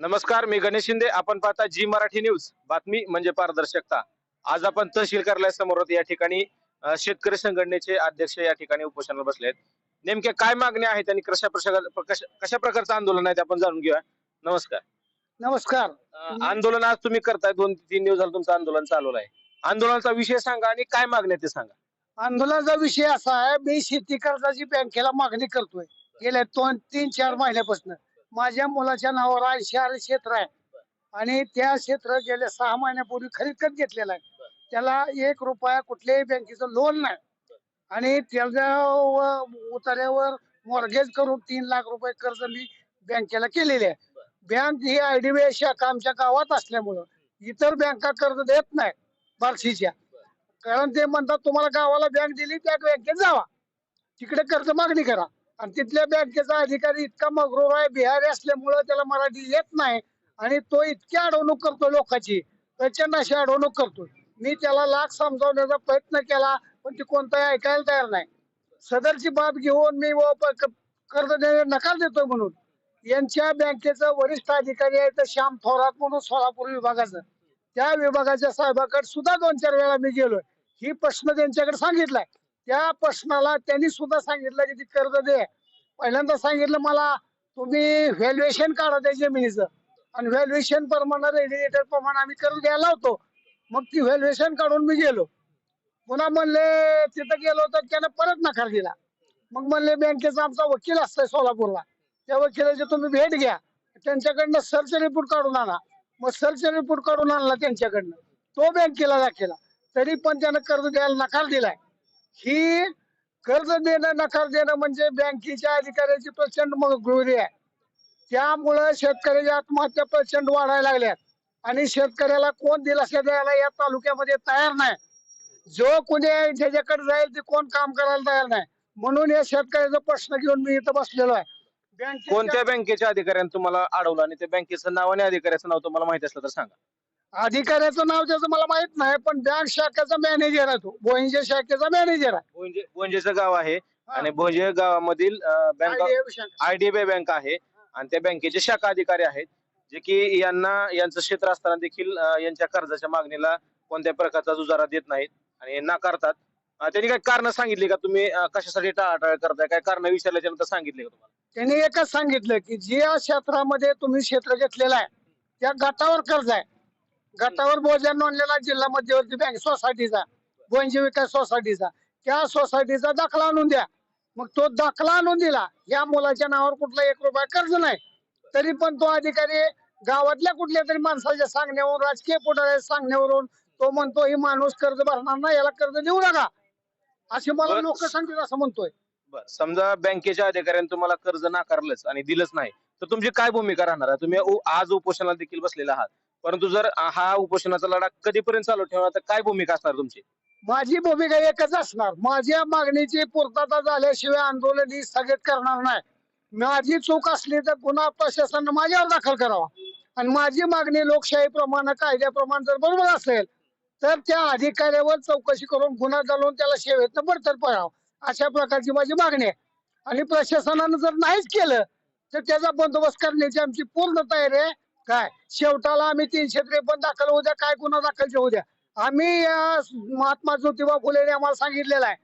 नमस्कार मी गणेश शिंदे. आपण पाहता जी मराठी न्यूज. बातमी म्हणजे पारदर्शकता. आज आपण तहसील कार्यालयासमोर. या ठिकाणी शेतकरी संघटनेचे अध्यक्ष या ठिकाणी उपोषणाला बसले आहेत. नेमक्या काय मागण्या आहेत आणि कशा कशा प्रकारचं आंदोलन आहे ते आपण जाणून घेऊया. नमस्कार. नमस्कार. आंदोलन आज तुम्ही करताय. दोन तीन दिवस झालं तुमचं आंदोलन चालू आहे. आंदोलनाचा विषय सांगा आणि काय मागण्या ते सांगा. आंदोलनाचा विषय असा आहे मी शेती कर्जाची बँकेला मागणी करतोय. गेल्या दोन तीन चार महिन्यापासून. माझ्या मुलाच्या नावावर ऐंशी आर क्षेत्र आहे. आणि त्या क्षेत्र गेल्या सहा महिन्यापूर्वी खरीद करत घेतलेलं आहे. त्याला एक रुपया कुठल्याही बँकेचं लोन नाही. आणि त्याच्या उतार्यावर मॉर्गेज करून तीन लाख रुपये कर्ज मी बँकेला केलेले आहे. बँक ही आयडीबीआय शाखा आमच्या गावात असल्यामुळं इतर बँका कर्ज देत नाही बार्शीच्या. कारण ते म्हणतात तुम्हाला गावाला बँक दिली त्या बँकेत जावा. तिकडे कर्ज मागणी करा. आणि तिथल्या बँकेचा अधिकारी इतका मगरूर आहे बिहारी असल्यामुळं त्याला मराठी येत नाही. आणि तो इतकी अडवणूक करतो लोकांची प्रचंड अशी अडवणूक करतो. मी त्याला लाख समजावण्याचा प्रयत्न केला पण ती कोणताही ऐकायला तयार नाही. सदरची बाब घेऊन मी व प- कर्ज देणे नकार देतोय म्हणून. यांच्या बँकेचं वरिष्ठ अधिकारी आहे तर श्याम थोरात म्हणून सोलापूर विभागाचं. त्या विभागाच्या साहेबाकडे सुद्धा दोन चार वेळा मी गेलोय. ही प्रश्न त्यांच्याकडे सांगितलाय. त्या प्रश्नाला त्यांनी सुद्धा सांगितलं की ती कर्ज दे. पहिल्यांदा सांगितलं मला तुम्ही व्हॅल्युएशन काढा त्या जमिनीचं. आणि व्हॅल्युएशन प्रमाणे रेडिएटर प्रमाणे आम्ही कर्ज द्यायला होतो मग ती व्हॅल्युएशन काढून मी गेलो. पुन्हा म्हणले तिथं गेलो तर त्यानं परत नकार दिला. मग म्हणले बँकेचा आमचा वकील असतोय सोलापूरला. त्या वकिलाची तुम्ही भेट घ्या. त्यांच्याकडनं सर्च रिपोर्ट काढून आणा. मग सर्च रिपोर्ट काढून आणला त्यांच्याकडनं. तो बँकेला दाखला. तरी पण त्यानं कर्ज द्यायला नकार दिलाय. ही कर्ज देणं नकार देणं म्हणजे बँकेच्या अधिकाऱ्याची प्रचंड मगरुरी आहे. त्यामुळं शेतकऱ्याच्या आत्महत्या प्रचंड वाढायला लागल्यात. आणि शेतकऱ्याला कोण दिलासा द्यायला या तालुक्यामध्ये तयार नाही. जो कोणी ज्याच्याकडे जाईल ते कोण काम करायला तयार नाही. म्हणून या शेतकऱ्याचा प्रश्न घेऊन मी इथं बसलेलो आहे. कोणत्या बँकेच्या अधिकाऱ्याने तुम्हाला अडवलं? आणि त्या बँकेचं नाव आणि अधिकाऱ्याचं नाव तुम्हाला माहिती असलं तर सांगा. अधिकाऱ्याचं नाव त्याचं मला माहीत नाही पण बँक शाखेचा मॅनेजर आहे तो. बोईंजे शाखेचा मॅनेजर आहे. भोंजे भोंजेचं गाव आहे. आणि भोंजे गावामधील अ, बँक IDFC शाखा. IDBI bank. आहे. आणि त्या बँकेचे शाखा अधिकारी आहेत जे की यांना यांचं क्षेत्र असताना देखील अ, यांच्या कर्जाच्या मागणीला कोणत्या प्रकारचा जुजारा देत नाहीत आणि हे नाकारतात. अ, त्यांनी काय कारण सांगितली का? तुम्ही अ, कशासाठी टाळाटाळ करताय? काय कारण विचारल्याच्या नंतर सांगितले का तुम्हाला? त्यांनी एकच सांगितलं की ज्या क्षेत्रामध्ये तुम्ही क्षेत्र घेतलेलं आहे त्या गटावर कर्ज आहे. गटावर बोजा नोंदलेला जिल्हा मध्यवर्ती बँक सोसायटीचा. बोंजे विकास सोसायटीचा. त्या सोसायटीचा दाखला आणून द्या. मग तो दाखला आणून दिला. या मुलाच्या नावावर कुठला एक रुपया कर्ज नाही. तरी पण तो अधिकारी गावातल्या कुठल्या तरी माणसाच्या सांगण्यावरून राजकीय पुढाऱ्याच्या सांगण्यावरून तो म्हणतो ही माणूस कर्ज भरणार नाही याला कर्ज देऊ नका. असे मला. लोक सांगतील असं म्हणतोय. समजा बँकेच्या अधिकाऱ्याने तुम्हाला कर्ज नाकारलंच आणि दिलंच नाही तर तुमची काय भूमिका राहणार? आहे तुम्ही आज उपोषणाला देखील बसलेला आहात. परंतु जर हा उपोषणाचा लढा कधीपर्यंत चालू ठेवला तर काय भूमिका असणार तुमची? माझी भूमिका एकच असणार. माझ्या मागणीची पूर्तता झाल्याशिवाय आंदोलन ही स्थगित करणार नाही. माझी चूक असली तर गुन्हा प्रशासन माझ्यावर दाखल करावा. आणि माझी मागणी लोकशाहीप्रमाणे कायद्याप्रमाणे जर बरोबर असेल तर त्या अधिकाऱ्यावर चौकशी करून गुन्हा घालून त्याला सेवेत बडतर्फ करावं अशा प्रकारची माझी मागणी आहे. आणि प्रशासनानं जर नाहीच केलं तर त्याचा बंदोबस्त करण्याची आमची पूर्ण तयारी आहे. काय? शेवटाला आम्ही तीनशे त्रेपन्न दाखल होऊ द्या काय गुन्हा दाखल होऊ द्या. आम्ही या महात्मा ज्योतिबा फुलेने आम्हाला सांगितलेलं आहे.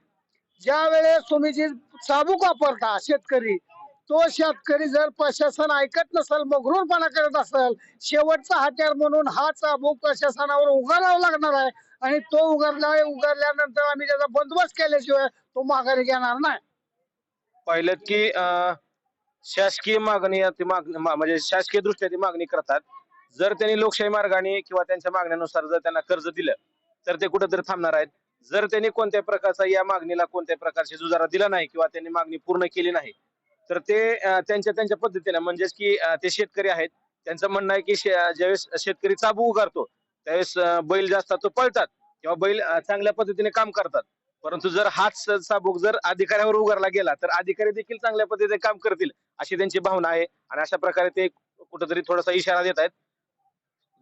ज्या वेळेस तुम्ही जी चाबूक वापरता शेतकरी तो शेतकरी जर प्रशासन ऐकत नसेल मगरूरपणा करत असेल शेवटचा हत्यार म्हणून हा चाबूक प्रशासनावर उगारावा लागणार आहे आणि तो उगारला उगारल्यानंतर आम्ही त्याचा बंदोबस्त केल्याशिवाय तो माघारी घेणार नाही. पाहिलं की अं, शासकीय मागणी ती मागणी मा- म्हणजे शासकीय दृष्ट्या ती मागणी करतात. जर त्यांनी लोकशाही मार्गाने किंवा त्यांच्या मागण्यानुसार जर त्यांना कर्ज दिलं तर ते कुठेतरी थांबणार आहेत. जर त्यांनी कोणत्या प्रकारचा या मागणीला कोणत्या प्रकारची जुजारा दिला नाही किंवा त्यांनी मागणी पूर्ण केली नाही तर ते त्यांच्या त्यांच्या पद्धतीने म्हणजेच की ते शेतकरी आहेत. त्यांचं म्हणणं आहे की शे- ज्यावेळेस शेतकरी चाबू उगारतो त्यावेळेस बैल जास्त तो पळतात किंवा बैल चांगल्या पद्धतीने काम करतात. परंतु जर हाच चाबूक जर अधिकाऱ्यावर उगारला गेला तर अधिकारी देखील चांगल्या पद्धतीने काम करतील अशी त्यांची भावना आहे. आणि अशा प्रकारे ते कुठेतरी थोडासा इशारा देत आहेत.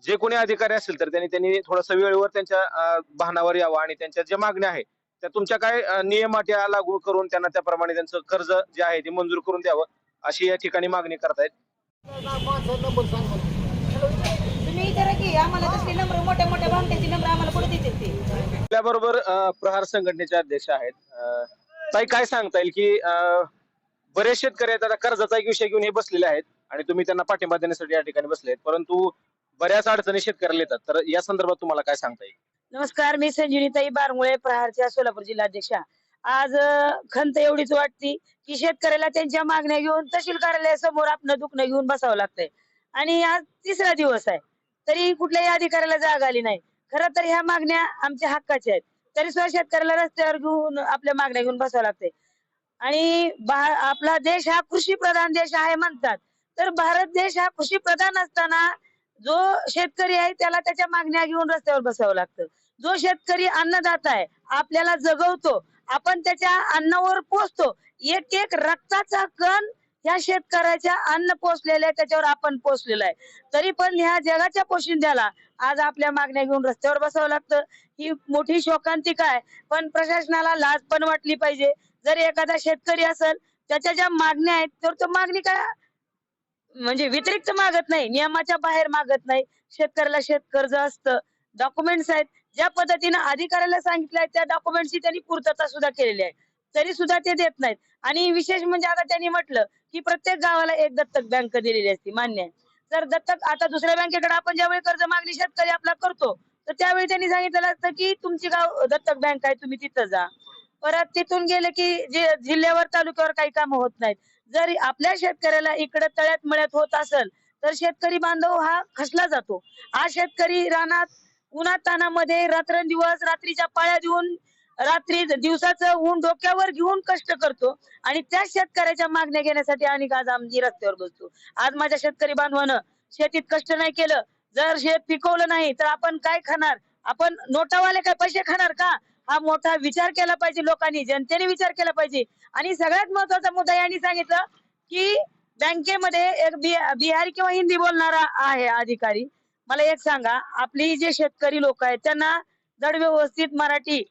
जे कोणी अधिकारी असतील तर त्यांनी त्यांनी थोडासा वेळेवर त्यांच्या भानावर यावं आणि त्यांच्या ज्या मागण्या आहेत त्या तुमच्या काय नियम अटी लागू करून त्यांना त्याप्रमाणे त्यांचं कर्ज जे आहे ते मंजूर करून द्यावं अशी या ठिकाणी मागणी करतायत. आम्हाला नंबर मोठ्या मोठ्या भामट्याची नंबर आम्हाला कुठे देतील ते. आपल्याबरोबर अं, प्रहार संघटनेचे अध्यक्ष आहेत. अं, ताई काय सांगता येईल की अं, बरेच शेतकरी आहेत आता कर्जाचा एक विषय घेऊन हे बसलेले आहेत आणि तुम्ही त्यांना पाठिंबा देण्यासाठी या ठिकाणी बसले आहेत. परंतु बऱ्याच अडचणी शेतकऱ्याला येतात. तर या संदर्भात तुम्हाला काय सांगता येईल? नमस्कार मी संजीवनीताई बारमुळे प्रहारच्या सोलापूर जिल्हाध्यक्षा. आज अं, खंत एवढीच वाटती की शेतकऱ्याला त्यांच्या मागण्या घेऊन तहसील कार्यालयासमोर आपलं दुखणं घेऊन बसावं लागतंय. आणि आज तिसरा दिवस आहे. तरी कुठल्याही अधिकाऱ्याला जाग आली नाही. खरं तर ह्या मागण्या आमच्या हक्काच्या आहेत. तरी सुद्धा शेतकऱ्याला रस्त्यावर घेऊन आपल्या मागण्या घेऊन बसावं लागतंय. आणि आपला देश हा कृषी प्रधान देश आहे म्हणतात. तर भारत देश हा कृषी प्रधान असताना जो शेतकरी आहे त्याला त्याच्या मागण्या घेऊन रस्त्यावर बसावं लागतं. जो शेतकरी अन्नदाता आहे आपल्याला जगवतो आपण त्याच्या अन्नावर पोचतो एक एक रक्ताचा कण ह्या शेतकऱ्याच्या अन्न पोचलेलं आहे त्याच्यावर आपण पोचलेलं आहे. तरी पण ह्या जगाच्या पोशिंद्याला आज आपल्या मागण्या घेऊन रस्त्यावर बसावं लागतं. ही मोठी शोकांतिका आहे पण प्रशासनाला लाज पण वाटली पाहिजे. जर एखादा शेतकरी असेल त्याच्या ज्या मागण्या आहेत तर तो मागणी काय? म्हणजे व्यतिरिक्त मागत नाही नियमाच्या बाहेर मागत नाही. शेतकऱ्याला शेतकर्ज असतं. डॉक्युमेंट्स आहेत. ज्या पद्धतीनं अधिकाऱ्याला सांगितलंय त्या डॉक्युमेंटची त्यांनी पूर्तता सुद्धा केलेली आहे. तरी सुद्धा ते देत नाहीत. आणि विशेष म्हणजे आता त्यांनी म्हटलं की प्रत्येक गावाला एक दत्तक बँक दिलेली असते मान्य आहे. तर दत्तक आता दुसऱ्या बँकेकडे आपण ज्यावेळी कर्ज मागणी शेतकरी आपला करतो तर त्यावेळी त्यांनी सांगितलेलं असतं की तुमची गाव दत्तक बँक आहे तुम्ही तिथं जा. परत तिथून गेले की जे जिल्ह्यावर तालुक्यावर काही काम होत नाहीत. जर आपल्या शेतकऱ्याला इकडे तळ्यात मळ्यात होत असेल तर शेतकरी बांधव हा खसला जातो. हा शेतकरी रानात उन्हा तानामध्ये रात्रंदिवस रात्रीच्या पाळ्या देऊन रात्री दिवसाचं ऊन डोक्यावर घेऊन कष्ट करतो आणि त्या शेतकऱ्याच्या मागण्या घेण्यासाठी आणि आज आम्ही रस्त्यावर बसतो. आज माझ्या शेतकरी बांधवानं शेतीत कष्ट नाही केलं. जर शेत पिकवलं नाही तर आपण काय खाणार? आपण नोटावाले काय पैसे खाणार का? हा मोठा विचार केला पाहिजे लोकांनी जनतेने विचार केला पाहिजे. आणि सगळ्यात महत्त्वाचा मुद्दा यांनी सांगितलं की बँकेमध्ये एक बिहारी किंवा हिंदी बोलणारा आहे अधिकारी. मला एक सांगा आपली जे शेतकरी लोक आहेत त्यांना जड व्यवस्थित मराठी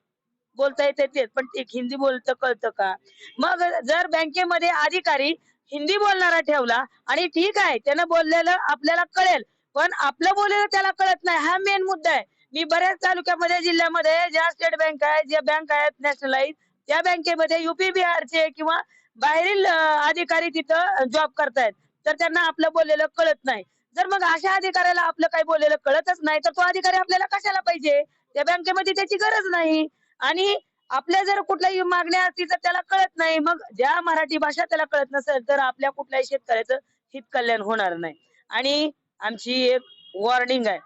बोलता येते तेच पण ते हिंदी बोलतं कळतं का? मग जर बँकेमध्ये अधिकारी हिंदी बोलणारा ठेवला आणि ठीक आहे त्यानं बोललेलं आपल्याला कळेल पण आपलं बोललेलं त्याला कळत नाही हा मेन मुद्दा आहे. मी बऱ्याच तालुक्यामध्ये जिल्ह्यामध्ये ज्या स्टेट बँक आहे ज्या बँक आहेत नॅशनलाइज त्या बँकेमध्ये युपी बिहारचे किंवा बाहेरील अधिकारी तिथं जॉब करतायत. तर त्यांना आपलं बोललेलं कळत नाही. जर मग अशा अधिकाऱ्याला आपलं काही बोललेलं कळतच नाही तर तो अधिकारी आपल्याला कशाला पाहिजे? त्या बँकेमध्ये त्याची गरज नाही. आणि आपल्या जर कुठल्याही मागण्या असतील तर त्याला कळत नाही. मग ज्या मराठी भाषा त्याला कळत नसेल तर आपल्या कुठल्याही शेतकऱ्याचं हित कल्याण होणार नाही. आणि आमची एक वॉर्निंग आहे.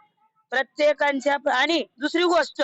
प्रत्येकांच्या आणि दुसरी गोष्ट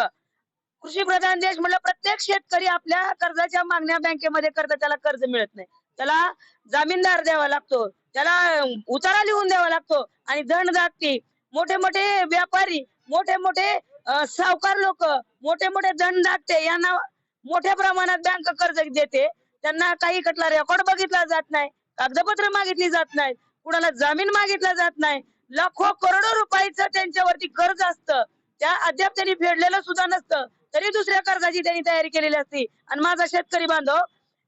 कृषी प्रधान देश म्हणलं प्रत्येक शेतकरी आपल्या कर्जाच्या मागण्या बँकेमध्ये करता त्याला कर्ज मिळत नाही. त्याला जामीनदार द्यावा लागतो त्याला उतारा लिहून द्यावा लागतो. आणि धन दागती मोठे मोठे व्यापारी मोठे मोठे सावकार लोक मोठे मोठे धन यांना मोठ्या प्रमाणात बँक कर्ज देते. त्यांना काही कटला रेकॉर्ड बघितला जात नाही कागदपत्र मागितली जात नाहीत कुणाला जामीन मागितला जात नाही. लाखो करोडो रुपयाचं त्यांच्यावरती कर्ज असतं. त्या अद्याप त्यांनी फेडलेलं सुद्धा नसतं. तरी दुसऱ्या कर्जाची त्यांनी तयारी केलेली असती. आणि माझा शेतकरी बांधव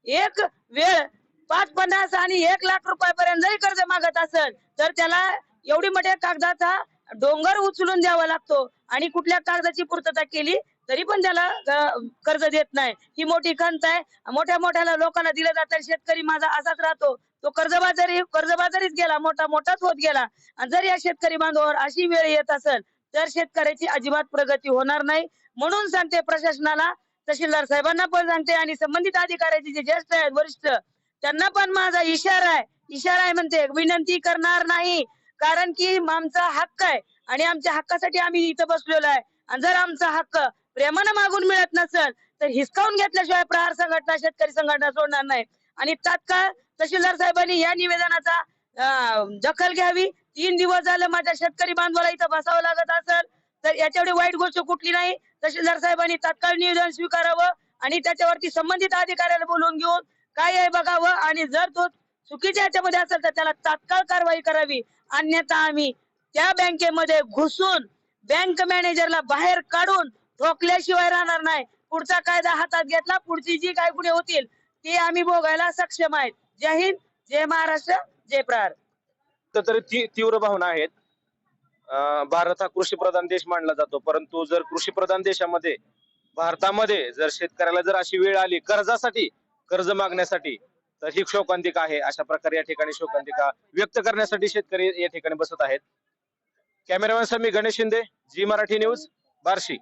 एक वेळ पाच पन्नास आणि एक लाख रुपयापर्यंत जरी कर्ज मागत असेल तर त्याला एवढी मोठ्या कागदाचा डोंगर उचलून द्यावा लागतो. आणि कुठल्या कागदाची पूर्तता केली तरी पण त्याला कर्ज देत नाही. ही मोठी खंत आहे. मोठ्या मोठ्या लोकांना दिलं जातं शेतकरी माझा असाच राहतो. तो कर्जबाजारी कर्जबाजारीच गेला. मोठा मोठाच होत गेला. आणि जर या शेतकरी बांधवावर अशी वेळ येत असेल तर शेतकऱ्याची अजिबात प्रगती होणार नाही. म्हणून सांगते प्रशासनाला तहसीलदार साहेबांना पण सांगते आणि संबंधित अधिकाऱ्याचे जे ज्येष्ठ आहेत वरिष्ठ त्यांना पण माझा इशारा आहे. इशारा आहे म्हणते विनंती करणार नाही. कारण की आमचा हक्क आहे. आणि आमच्या हक्कासाठी आम्ही इथं बसलेलो आहे. आणि जर आमचा हक्क प्रेमानं मागून मिळत नसेल तर हिसकावून घेतल्याशिवाय प्रहार संघटना शेतकरी संघटना सोडणार नाही. आणि तात्काळ तहसीलदार साहेबांनी या निवेदनाचा दखल घ्यावी. तीन दिवस झालं माझ्या शेतकरी बांधवाला इथं बसावं लागत असेल तर याच्यावर वाईट गोष्ट कुठली नाही. तहसीलदार साहेबांनी तात्काळ निवेदन स्वीकारावं आणि त्याच्यावरती संबंधित अधिकाऱ्याला बोलवून घेऊन काय आहे बघावं. आणि जर तो चुकीच्या याच्यामध्ये असेल तर त्याला तात्काळ कारवाई करावी. अन्यथा आम्ही त्या बँकेमध्ये घुसून बँक मॅनेजरला बाहेर काढून ठोकल्याशिवाय राहणार नाही. पुढचा कायदा हातात घेतला पुढची जी काय गुन्हे होतील ते आम्ही भोगायला सक्षम आहेत. जय हिंद जय महाराष्ट्र जय प्रहार. तर ती- तीव्र भावना आहेत. अं, भारत हा कृषी प्रधान देश मानला जातो. परंतु जर कृषी प्रधान देशामध्ये भारतामध्ये जर शेतकऱ्याला जर अशी वेळ आली कर्जासाठी कर्ज मागण्यासाठी तर ही शोकांतिका आहे. अशा प्रकारे या ठिकाणी शोकांतिका व्यक्त करण्यासाठी शेतकरी या ठिकाणी बसत आहेत. कॅमेरामॅन मी गणेश शिंदे जी मराठी न्यूज बार्शी.